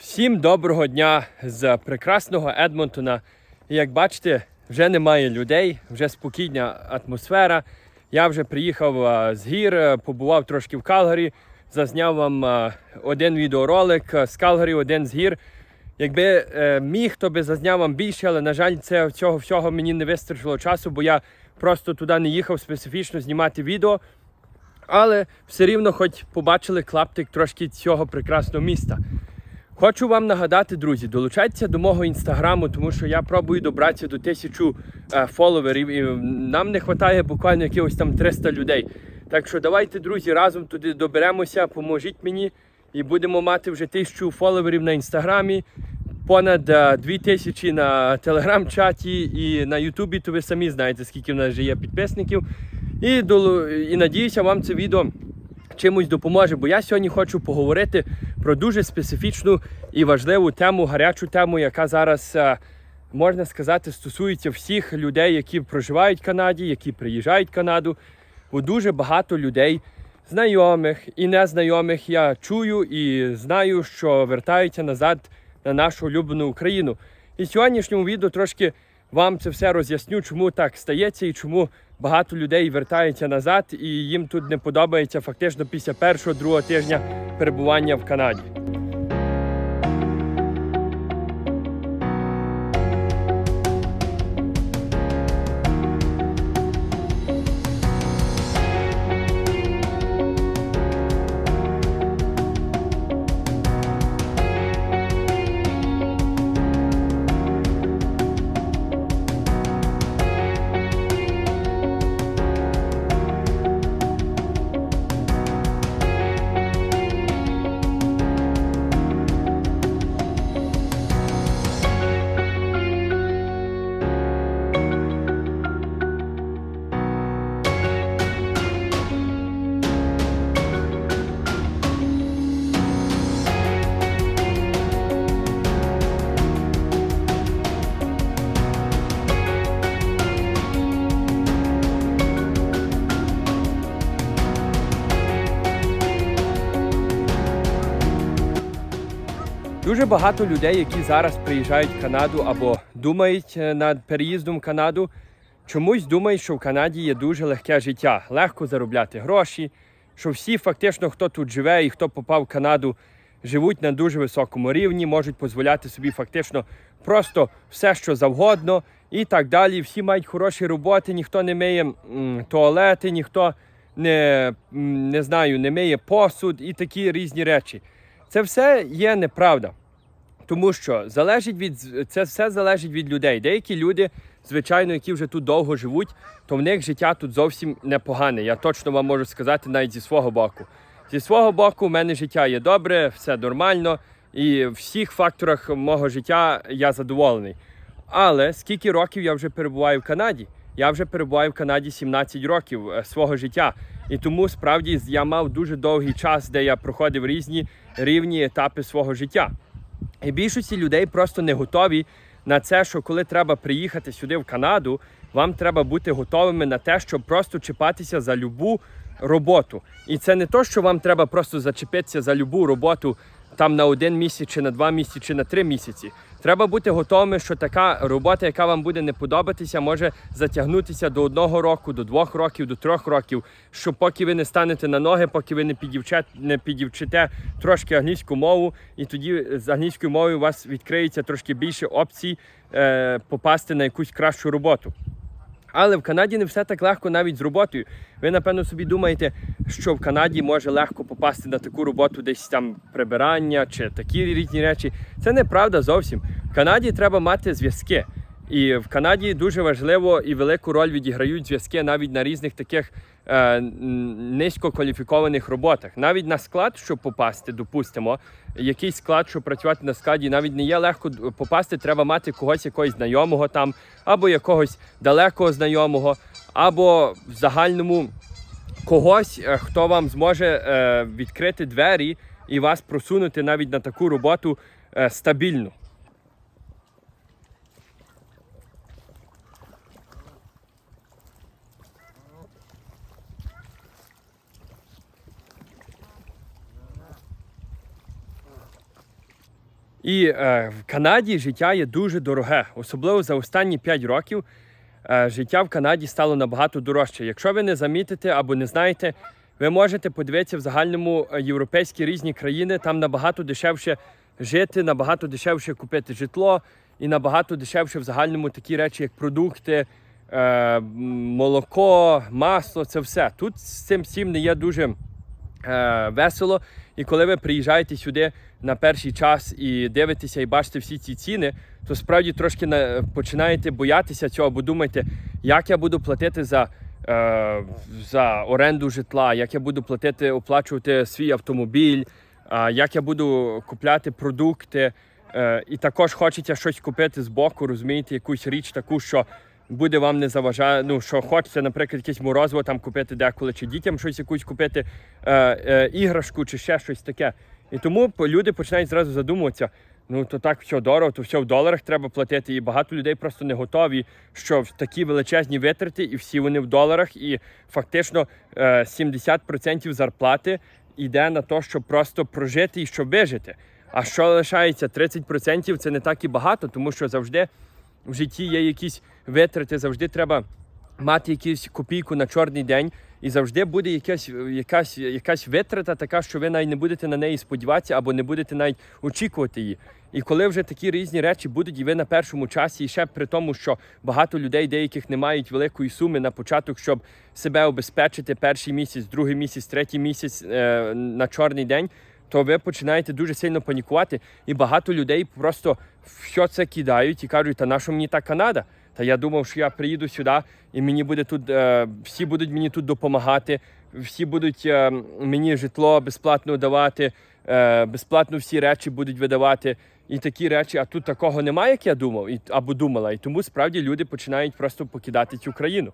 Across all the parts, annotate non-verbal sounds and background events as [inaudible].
Всім доброго дня з прекрасного Едмонтона. І Як бачите, вже немає людей, вже спокійна атмосфера. Я вже приїхав з гір, е, побував трошки в Калгарі, зазняв вам один відеоролик е, з Калгарі, один з гір. Якби е, міг, то би зазняв вам більше, але на жаль, це цього всього мені не вистачило часу, бо я просто туди не їхав специфічно знімати відео. Але все рівно, хоч побачили клаптик трошки цього прекрасного міста. Хочу вам нагадати, друзі, долучайтеся до мого інстаграму, тому що я пробую добратися до тисячу е, фоловерів, і нам не вистачає буквально якихось там 300 людей. Так що давайте, друзі, разом туди доберемося, поможіть мені і будемо мати вже тисячу фоловерів на інстаграмі, понад е, дві тисячі на телеграм-чаті і на Ютубі, то ви самі знаєте, скільки в нас вже є підписників. І, і надіюся, вам це відео чимось допоможе, бо я сьогодні хочу поговорити про дуже специфічну і важливу тему, гарячу тему, яка зараз, е, можна сказати, стосується всіх людей, які проживають в Канаді, які приїжджають в Канаду. Бо дуже багато людей, знайомих і незнайомих, я чую і знаю, що вертаються назад на нашу улюблену Україну. І в сьогоднішньому відео трошки вам це все роз'ясню, чому так стається і чому багато людей вертаються назад, і їм тут не подобається фактично після першого другого тижня перебування в Канаді. Дуже багато людей, які зараз приїжджають в Канаду або думають е, над переїздом в Канаду, чомусь думають, що в Канаді є дуже легке життя, легко заробляти гроші, що всі фактично, хто тут живе і хто попав в Канаду, живуть на дуже високому рівні, можуть дозволяти собі фактично просто все, що завгодно, і так далі. Всі мають хороші роботи, ніхто не миє туалети, ніхто не, не знаю, не миє посуд і такі різні речі. Це все є неправда. Тому що залежить від це все залежить від людей. Деякі люди, звичайно, які вже тут довго живуть, то в них життя тут зовсім непогане. Я точно вам можу сказати навіть зі свого боку. Зі свого боку, в мене життя є добре, все нормально, і в всіх факторах мого життя я задоволений. Але скільки років я вже перебуваю в Канаді? Я вже перебуваю в Канаді 17 років е, свого життя. І тому справді я мав дуже довгий час, де я проходив різні рівні етапи свого життя. І більшості людей просто не готові на це, що коли треба приїхати сюди в Канаду, вам треба бути готовими на те, щоб просто чіпатися за любу роботу. І це не то, що вам треба просто зачепитися за любу роботу там на один місяць, чи на два місяці, чи на три місяці. Треба бути готовими, що така робота, яка вам буде не подобатися, може затягнутися до одного року, до двох років, до трьох років. Що поки ви не станете на ноги, поки ви не підівчете, не підівчите трошки англійську мову, і тоді з англійською мовою у вас відкриється трошки більше опцій е, попасти на якусь кращу роботу. Але в Канаді не все так легко навіть з роботою. Ви, напевно, собі думаєте, що в Канаді може легко попасти на таку роботу, десь там прибирання чи такі різні речі. Це неправда зовсім. В Канаді треба мати зв'язки. І в Канаді дуже важливо і велику роль відіграють зв'язки навіть на різних таких е, низькокваліфікованих роботах. Навіть на склад, щоб попасти, допустимо, якийсь склад, щоб працювати на складі, навіть не є легко попасти, треба мати когось якогось знайомого там, або якогось далекого знайомого, або в загальному когось, е, хто вам зможе е, відкрити двері і вас просунути навіть на таку роботу е, стабільну. І е, в Канаді життя є дуже дороге, особливо за останні 5 років. е, Життя в Канаді стало набагато дорожче. Якщо ви не замітите або не знаєте, ви можете подивитися в загальному е, європейські різні країни. Там набагато дешевше жити, набагато дешевше купити житло і набагато дешевше в загальному такі речі, як продукти, е, молоко, масло. Це все. Тут з цим всім не є дуже весело. І коли ви приїжджаєте сюди на перший час і дивитеся і бачите всі ці ціни, то справді трошки на, починаєте боятися цього, бо думаєте, як я буду платити за, е, за оренду житла, як я буду платити, оплачувати свій автомобіль, як я буду купляти продукти. Е, і також хочеться щось купити з боку, розумієте, якусь річ таку, що буде вам не заважає. Ну що хочеться, наприклад, якесь морозиво там купити деколи, чи дітям щось якусь купити, е, е, іграшку, чи ще щось таке. І тому люди починають зразу задумуватися. Ну то так все дорого, то все в доларах треба платити. І багато людей просто не готові, що в такі величезні витрати, і всі вони в доларах. І фактично е, 70% зарплати йде на те, щоб просто прожити і щоб вижити. А що лишається 30% це не так і багато, тому що завжди в житті є якісь витрати, завжди треба мати якусь копійку на чорний день, і завжди буде якась, якась, якась витрата, така, що ви навіть не будете на неї сподіватися або не будете навіть очікувати її. І коли вже такі різні речі будуть, і ви на першому часі, і ще при тому, що багато людей, деяких не мають великої суми на початок, щоб себе обезпечити перший місяць, другий місяць, третій місяць е, на чорний день, то ви починаєте дуже сильно панікувати. І багато людей просто все це кидають і кажуть, та нащо мені та Канада? Та я думав, що я приїду сюди, і мені буде тут, е, всі будуть мені тут допомагати, всі будуть е, мені житло безплатно давати, е, безплатно всі речі будуть видавати. І такі речі, а тут такого немає, як я думав, і, або думала. І тому справді люди починають просто покидати цю країну.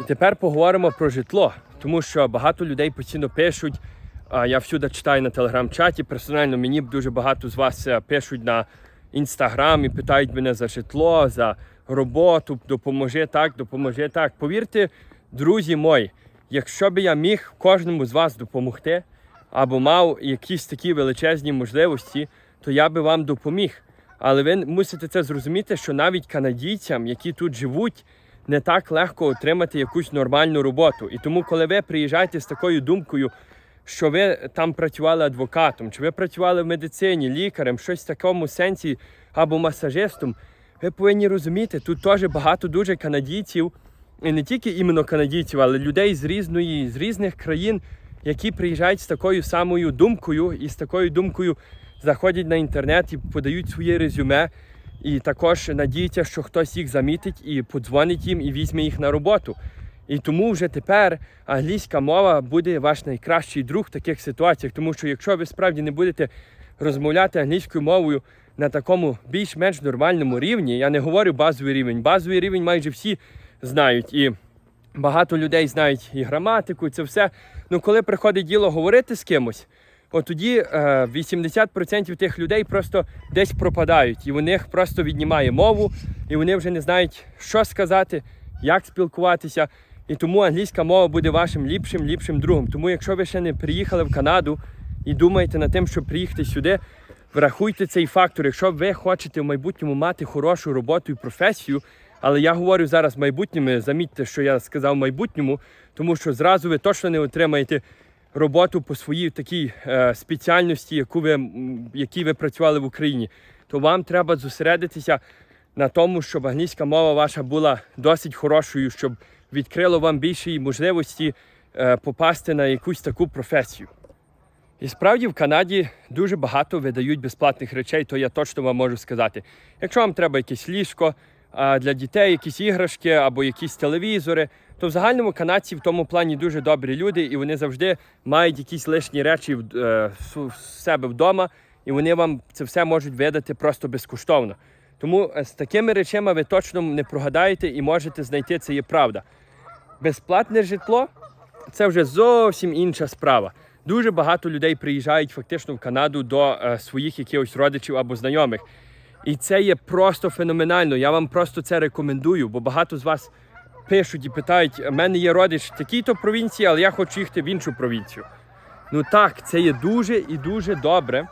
І тепер поговоримо про житло, тому що багато людей постійно пишуть. Я всюди читаю на телеграм-чаті. Персонально мені дуже багато з вас е, пишуть на інстаграм і питають мене за житло, за роботу, допоможи так, допоможи так. Повірте, друзі мої, якщо б я міг кожному з вас допомогти або мав якісь такі величезні можливості, то я би вам допоміг. Але ви мусите це зрозуміти, що навіть канадійцям, які тут живуть, не так легко отримати якусь нормальну роботу. І тому, коли ви приїжджаєте з такою думкою, що ви там працювали адвокатом, чи ви працювали в медицині, лікарем, щось в такому сенсі або масажистом, ви повинні розуміти, тут теж багато дуже канадійців, і не тільки іменно канадійців, але людей з різної, з різних країн, які приїжджають з такою самою думкою і з такою думкою заходять на інтернет і подають своє резюме. І також надіються, що хтось їх замітить і подзвонить їм і візьме їх на роботу. І тому вже тепер англійська мова буде ваш найкращий друг в таких ситуаціях, тому що якщо ви справді не будете розмовляти англійською мовою на такому більш-менш нормальному рівні, я не говорю базовий рівень. Базовий рівень майже всі знають. І багато людей знають і граматику, і це все. Ну коли приходить діло говорити з кимось, от тоді е, 80% тих людей просто десь пропадають, і у них просто віднімає мову, і вони вже не знають, що сказати, як спілкуватися. І тому англійська мова буде вашим ліпшим, ліпшим другом. Тому, якщо ви ще не приїхали в Канаду і думаєте над тим, щоб приїхати сюди, врахуйте цей фактор. Якщо ви хочете в майбутньому мати хорошу роботу і професію, але я говорю зараз майбутньому, замітьте, що я сказав майбутньому, тому що зразу ви точно не отримаєте роботу по своїй такій е, спеціальності, яку ви, якій ви працювали в Україні, то вам треба зосередитися на тому, щоб англійська мова ваша була досить хорошою, щоб відкрило вам більші можливості е, попасти на якусь таку професію. І справді в Канаді дуже багато видають безплатних речей, то я точно вам можу сказати. Якщо вам треба якесь ліжко для дітей, якісь іграшки або якісь телевізори, то в загальному канадці в тому плані дуже добрі люди, і вони завжди мають якісь лишні речі в, е, себе вдома, і вони вам це все можуть видати просто безкоштовно. Тому е, з такими речами ви точно не прогадаєте і можете знайти це є правда. Безплатне житло це вже зовсім інша справа. Дуже багато людей приїжджають фактично в Канаду до е, своїх якихось родичів або знайомих. І це є просто феноменально. Я вам просто це рекомендую, бо багато з вас пишуть і питають: у мене є родич в такій-то провінції, але я хочу їхати в іншу провінцію. Ну так, це є дуже і дуже добре,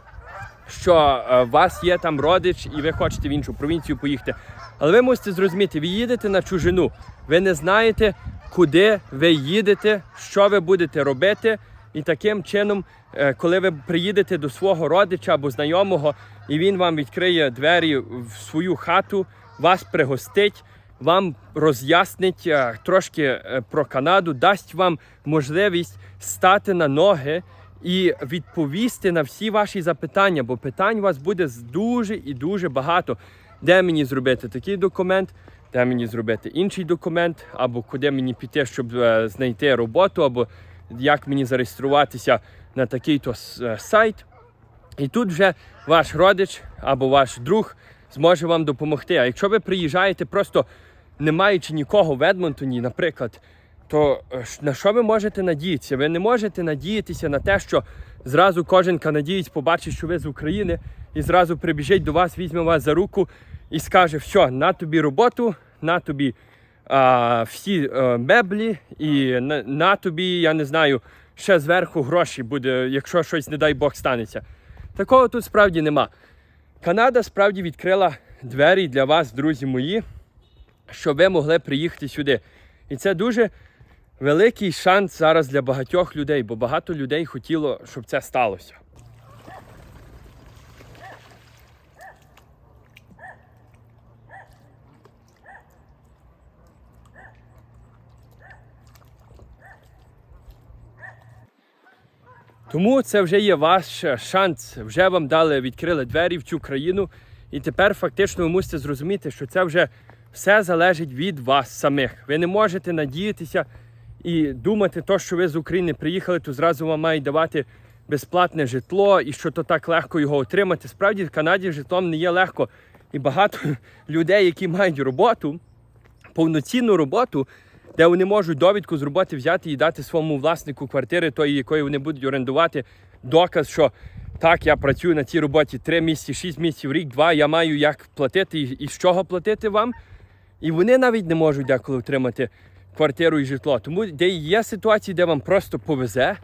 що е, у вас є там родич і ви хочете в іншу провінцію поїхати. Але ви мусите зрозуміти, ви їдете на чужину, ви не знаєте, куди ви їдете, що ви будете робити. І таким чином, е, коли ви приїдете до свого родича або знайомого, і він вам відкриє двері в свою хату, вас пригостить, вам роз'яснить е, трошки е, про Канаду, дасть вам можливість стати на ноги і відповісти на всі ваші запитання, бо питань у вас буде дуже і дуже багато. Де мені зробити такий документ, де мені зробити інший документ, або куди мені піти, щоб знайти роботу, або як мені зареєструватися на такий-то е, сайт. І тут вже ваш родич або ваш друг зможе вам допомогти. А якщо ви приїжджаєте, просто не маючи нікого в Едмонтоні, наприклад, то е, на що ви можете надіятися? Ви не можете надіятися на те, що зразу кожен канадієць побачить, що ви з України, і зразу прибіжить до вас, візьме вас за руку і скаже: все, на тобі роботу, на тобі а, всі е, меблі, і на, на тобі, я не знаю, ще зверху гроші буде, якщо щось, не дай Бог, станеться. Такого тут справді нема. Канада справді відкрила двері для вас, друзі мої, щоб ви могли приїхати сюди. І це дуже великий шанс зараз для багатьох людей, бо багато людей хотіло, щоб це сталося. Тому це вже є ваш шанс. Вже вам дали, відкрили двері в цю країну. І тепер фактично ви мусите зрозуміти, що це вже все залежить від вас самих. Ви не можете надіятися і думати, то, що ви з України приїхали, то зразу вам мають давати безплатне житло і що то так легко його отримати. Справді в Канаді житлом не є легко. І багато [laughs] людей, які мають роботу, повноцінну роботу, де вони можуть довідку з роботи взяти і дати своєму власнику квартири, тої, якої вони будуть орендувати, доказ, що так, я працюю на цій роботі 3 місяці, 6 місяців, рік, два, я маю як платити і, з чого платити вам. І вони навіть не можуть деколи отримати квартиру і житло. Тому де є ситуації, де вам просто повезе.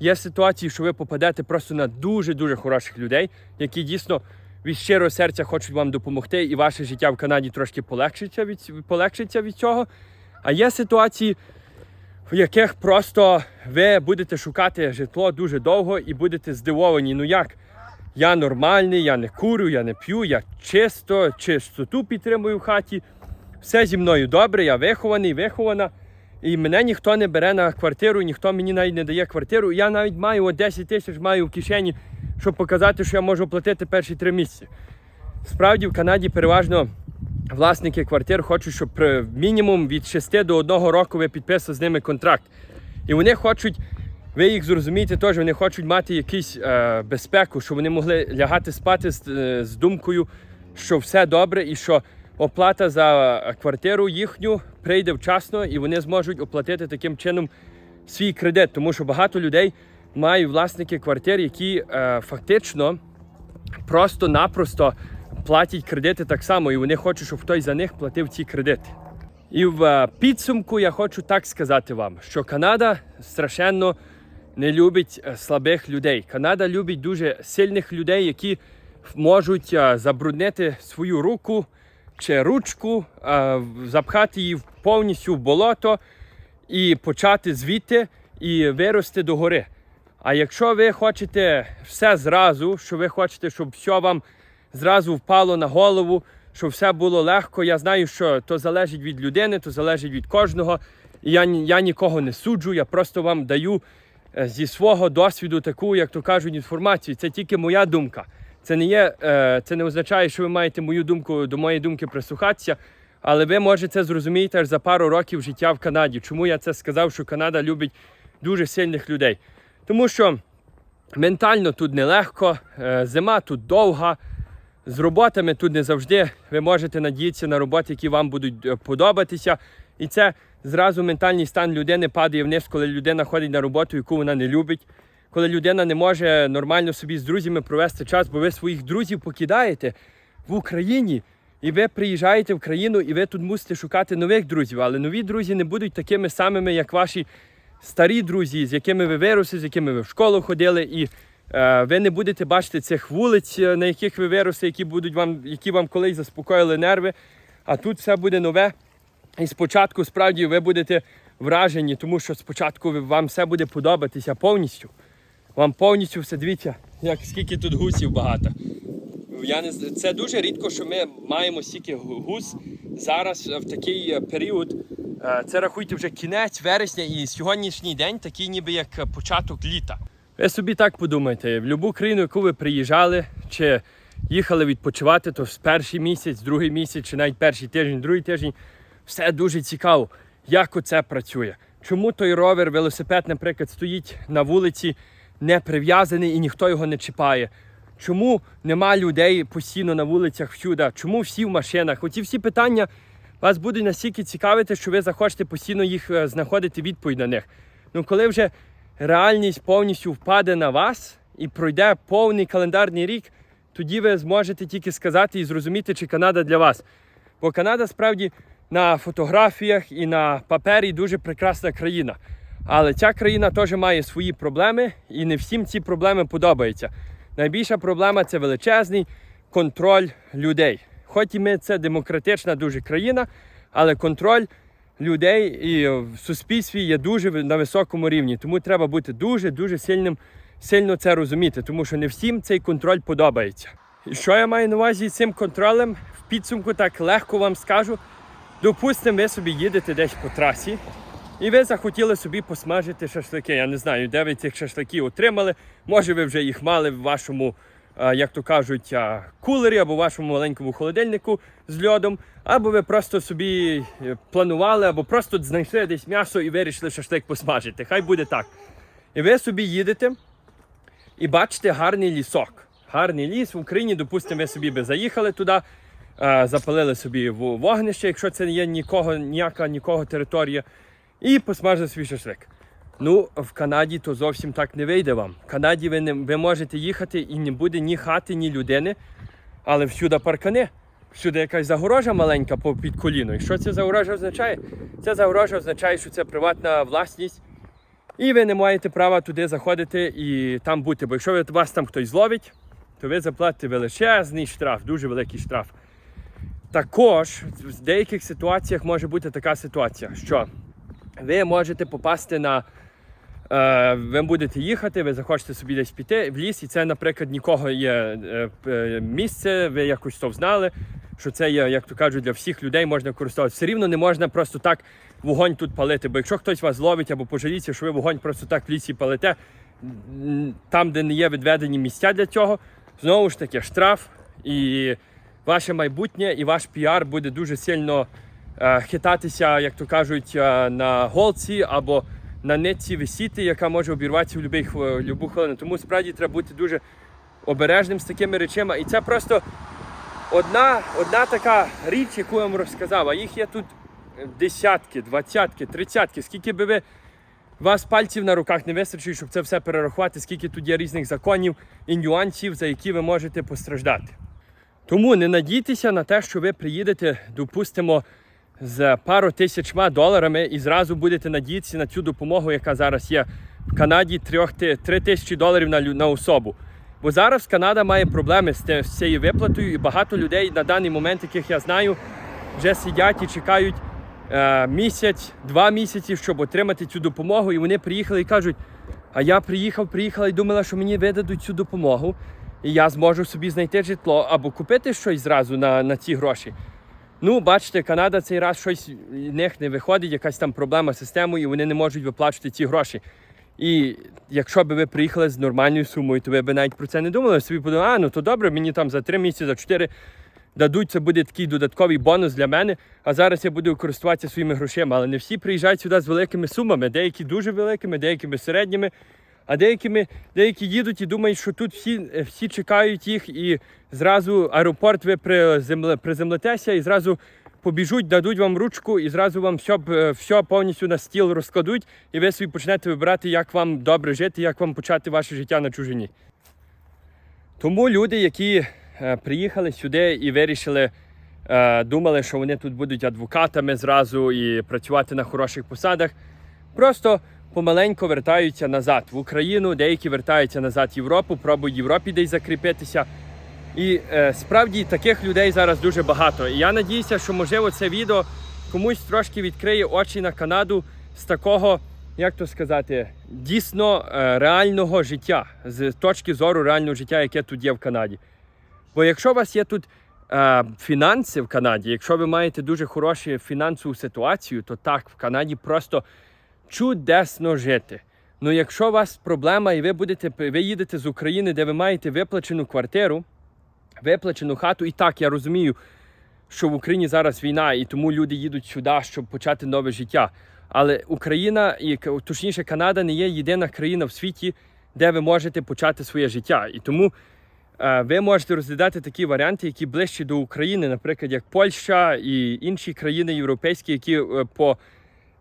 Є ситуації, що ви попадете просто на дуже-дуже хороших людей, які дійсно від щирого серця хочуть вам допомогти, і ваше життя в Канаді трошки полегшиться від, полегшиться від цього. А є ситуації, в яких просто ви будете шукати житло дуже довго і будете здивовані. Ну як? Я нормальний, я не курю, я не п'ю, я чисто, чистоту підтримую в хаті. Все зі мною добре, я вихований, вихована. І мене ніхто не бере на квартиру, ніхто мені навіть не дає квартиру. Я навіть маю от 10 тисяч маю в кишені, щоб показати, що я можу платити перші три місяці. Справді в Канаді переважно власники квартир хочуть, щоб мінімум від 6 до 1 року ви підписали з ними контракт. І вони хочуть, ви їх зрозумієте теж, вони хочуть мати якусь е, безпеку, щоб вони могли лягати спати з, е, з думкою, що все добре і що оплата за квартиру їхню прийде вчасно і вони зможуть оплатити таким чином свій кредит. Тому що багато людей мають власники квартир, які е, фактично просто-напросто платять кредити так само, і вони хочуть, щоб хтось за них платив ці кредити. І в е, підсумку я хочу так сказати вам, що Канада страшенно не любить е, слабих людей. Канада любить дуже сильних людей, які можуть е, забруднити свою руку чи ручку, запхати її повністю в болото і почати звідти і вирости догори. А якщо ви хочете все зразу, що ви хочете, щоб все вам зразу впало на голову, щоб все було легко, я знаю, що то залежить від людини, то залежить від кожного. І я, я нікого не суджу, я просто вам даю е, зі свого досвіду таку, як то кажуть, інформацію. Це тільки моя думка. Це не є, е, це не означає, що ви маєте мою думку до моєї думки прислухатися. Але ви можете зрозуміти аж за пару років життя в Канаді. Чому я це сказав, що Канада любить дуже сильних людей? Тому що ментально тут нелегко, е, зима тут довга. З роботами тут не завжди ви можете надіятися на роботи, які вам будуть е, подобатися. І це зразу ментальний стан людини падає вниз, коли людина ходить на роботу, яку вона не любить. Коли людина не може нормально собі з друзями провести час, бо ви своїх друзів покидаєте в Україні, і ви приїжджаєте в країну, і ви тут мусите шукати нових друзів. Але нові друзі не будуть такими самими, як ваші старі друзі, з якими ви виросли, з якими ви в школу ходили, і ви не будете бачити цих вулиць, е, на яких ви виросли, які будуть вам, які вам колись заспокоїли нерви. А тут все буде нове. І спочатку справді ви будете вражені, тому що спочатку вам все буде подобатися повністю. Вам повністю все дивіться, як скільки тут гусів багато. Я не це дуже рідко, що ми маємо стільки гус зараз е, в такий е, період. Е, Це рахуйте вже кінець вересня і сьогоднішній день такий ніби як е, початок літа. Ви собі так подумайте, в будь-яку країну, яку ви приїжджали, чи їхали відпочивати, то в перший місяць, другий місяць, чи навіть перший тиждень, другий тиждень, все дуже цікаво, як оце працює. Чому той ровер, велосипед, наприклад, стоїть на вулиці не прив'язаний і ніхто його не чіпає. Чому нема людей постійно на вулицях всюди? Чому всі в машинах? Оці всі питання вас будуть настільки цікавити, що ви захочете постійно їх е, знаходити відповідь на них. Ну коли вже реальність повністю впаде на вас і пройде повний календарний рік, тоді ви зможете тільки сказати і зрозуміти, чи Канада для вас. Бо Канада справді на фотографіях і на папері дуже прекрасна країна. Але ця країна теж має свої проблеми, і не всім ці проблеми подобаються. Найбільша проблема це величезний контроль людей. Хоч і ми це демократична дуже країна, але контроль людей і в суспільстві є дуже на високому рівні. Тому треба бути дуже дуже сильним, сильно це розуміти, тому що не всім цей контроль подобається. І що я маю на увазі з цим контролем? В підсумку так легко вам скажу. Допустимо, ви собі їдете десь по трасі, і ви захотіли собі посмажити шашлики. Я не знаю, де ви цих шашликів отримали. Може, ви вже їх мали в вашому, як то кажуть, кулері або вашому маленькому холодильнику з льодом, або ви просто собі е, планували, або просто знайшли десь м'ясо і вирішили шашлик посмажити. Хай буде так. І ви собі їдете і бачите гарний лісок. Гарний ліс в Україні, допустимо, ви собі би заїхали туди, е, запалили собі вогнище, якщо це є нікого, ніяка нікого територія, і посмажили свій шашлик. Ну, в Канаді то зовсім так не вийде вам. В Канаді ви, не, ви можете їхати і не буде ні хати, ні людини, але всюди паркани. Всюди якась загорожа маленька під коліно. І що це загорожа означає? Це загорожа означає, що це приватна власність, і ви не маєте права туди заходити і там бути. Бо якщо вас там хтось зловить, то ви заплатите величезний штраф, дуже великий штраф. Також в деяких ситуаціях може бути така ситуація, що ви можете попасти на. Е, ви будете їхати, ви захочете собі десь піти в ліс, і це, наприклад, нікого є е, місце, ви якось то знали, що це є, як то кажуть, для всіх людей можна користуватися. Все рівно не можна просто так вогонь тут палити. Бо якщо хтось вас ловить або пожаліться, що ви вогонь просто так в лісі палите, там, де не є відведені місця для цього, знову ж таки штраф і ваше майбутнє і ваш піар буде дуже сильно е, хитатися, як то кажуть, е, на голці або на нитці висіти, яка може обірватися в будь-яку хвилину. Тому справді треба бути дуже обережним з такими речами. І це просто одна, одна така річ, яку я вам розказав, а їх є тут десятки, двадцятки, тридцятки. Скільки би ви вас пальців на руках не вистачить, щоб це все перерахувати, скільки тут є різних законів і нюансів, за які ви можете постраждати. Тому не надійтеся на те, що ви приїдете, допустимо, з пару тисячма доларами і зразу будете надіятися на цю допомогу, яка зараз є в Канаді, трьох-три тисячі доларів на, на особу. Бо зараз Канада має проблеми з цією виплатою, і багато людей на даний момент, яких я знаю, вже сидять і чекають е, місяць, два місяці, щоб отримати цю допомогу. І вони приїхали і кажуть: а я приїхав, приїхала і думала, що мені видадуть цю допомогу, і я зможу собі знайти житло або купити щось зразу на, на ці гроші. Ну, бачите, Канада цей раз щось в них не виходить, якась там проблема з системою, і вони не можуть виплачувати ці гроші. І якщо б ви приїхали з нормальною сумою, то ви б навіть про це не думали. Собі подумали, а ну то добре, мені там за три місяці, за чотири дадуть, це буде такий додатковий бонус для мене. А зараз я буду користуватися своїми грошима. Але не всі приїжджають сюди з великими сумами, деякі дуже великими, деякими середніми. А деякими, деякі їдуть і думають, що тут всі, е, всі чекають їх, і зразу аеропорт ви приземле, приземлитеся і зразу побіжуть, дадуть вам ручку і зразу вам все, все повністю на стіл розкладуть, і ви собі почнете вибирати, як вам добре жити, як вам почати ваше життя на чужині. Тому люди, які е, приїхали сюди і вирішили, е, думали, що вони тут будуть адвокатами зразу і працювати на хороших посадах, просто помаленько вертаються назад в Україну, деякі вертаються назад в Європу, пробують в Європі десь закріпитися. І е, справді таких людей зараз дуже багато. І я надіюся, що можливо це відео комусь трошки відкриє очі на Канаду з такого, як то сказати, дійсно е, реального життя, з точки зору реального життя, яке тут є в Канаді. Бо якщо у вас є тут е, фінанси в Канаді, якщо ви маєте дуже хорошу фінансову ситуацію, то так, в Канаді просто чудесно жити. Ну якщо у вас проблема і ви будете ви їдете з України, де ви маєте виплачену квартиру, виплачену хату, і так я розумію, що в Україні зараз війна, і тому люди їдуть сюди, щоб почати нове життя. Але Україна і точніше Канада не є єдина країна в світі, де ви можете почати своє життя. І тому е, ви можете розглядати такі варіанти, які ближчі до України, наприклад, як Польща і інші країни європейські, які е, по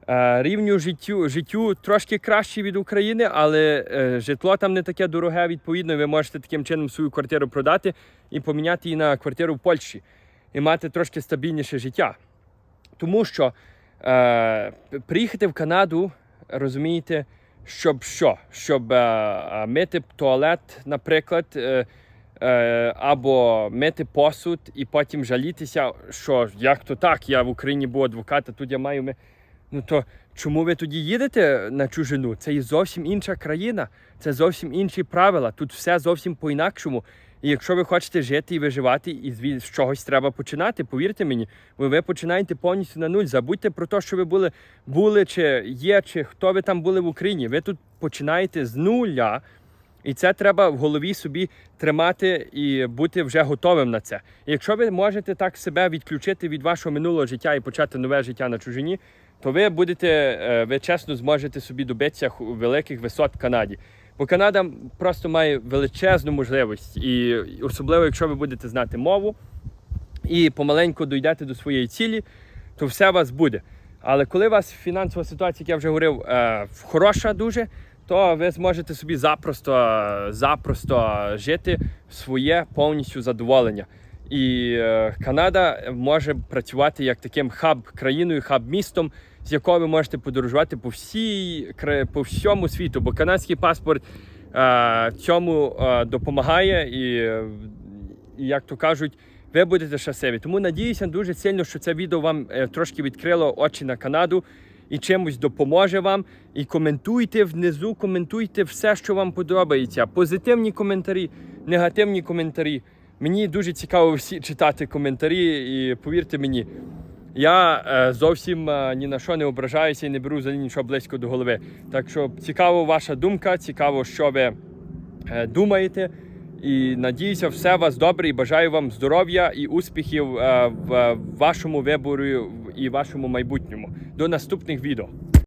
рівню життю, життю трошки кращі від України, але е, житло там не таке дороге. Відповідно, ви можете таким чином свою квартиру продати і поміняти її на квартиру в Польщі і мати трошки стабільніше життя. Тому що е, приїхати в Канаду, розумієте, щоб що? Щоб е, е, мити туалет, наприклад, е, е, або мити посуд і потім жалітися, що як то так, я в Україні був адвокат, а тут я маю. Ну то чому ви тоді їдете на чужину? Це є зовсім інша країна, це зовсім інші правила. Тут все зовсім по-інакшому. І якщо ви хочете жити і виживати, і з чогось треба починати, повірте мені, бо ви починаєте повністю на нуль. Забудьте про те, що ви були, були чи є, чи хто ви там були в Україні. Ви тут починаєте з нуля. І це треба в голові собі тримати і бути вже готовим на це. І якщо ви можете так себе відключити від вашого минулого життя і почати нове життя на чужині, то ви будете, е, ви чесно зможете собі добитися великих висот в Канаді. Бо Канада просто має величезну можливість, і особливо, якщо ви будете знати мову і помаленьку дійдете до своєї цілі, то все у вас буде. Але коли у вас фінансова ситуація, як я вже говорив, е, хороша дуже, то ви зможете собі запросто, запросто жити своє повністю задоволення. І е, Канада може працювати як таким хаб-країною, хаб-містом, з якого ви можете подорожувати по всій по всьому світу. Бо канадський паспорт е, цьому е, допомагає і, і, як то кажуть, ви будете щасливі. Тому надіюся дуже сильно, що це відео вам е, трошки відкрило очі на Канаду і чимось допоможе вам. І коментуйте внизу, коментуйте все, що вам подобається. Позитивні коментарі, негативні коментарі. Мені дуже цікаво всі читати коментарі, і повірте мені, я е, зовсім е, ні на що не ображаюся і не беру взагалі нічого близько до голови. Так що цікаво ваша думка, цікаво, що ви е, думаєте. І надіюся, все у вас добре і бажаю вам здоров'я і успіхів е, в вашому виборі і вашому майбутньому. До наступних відео.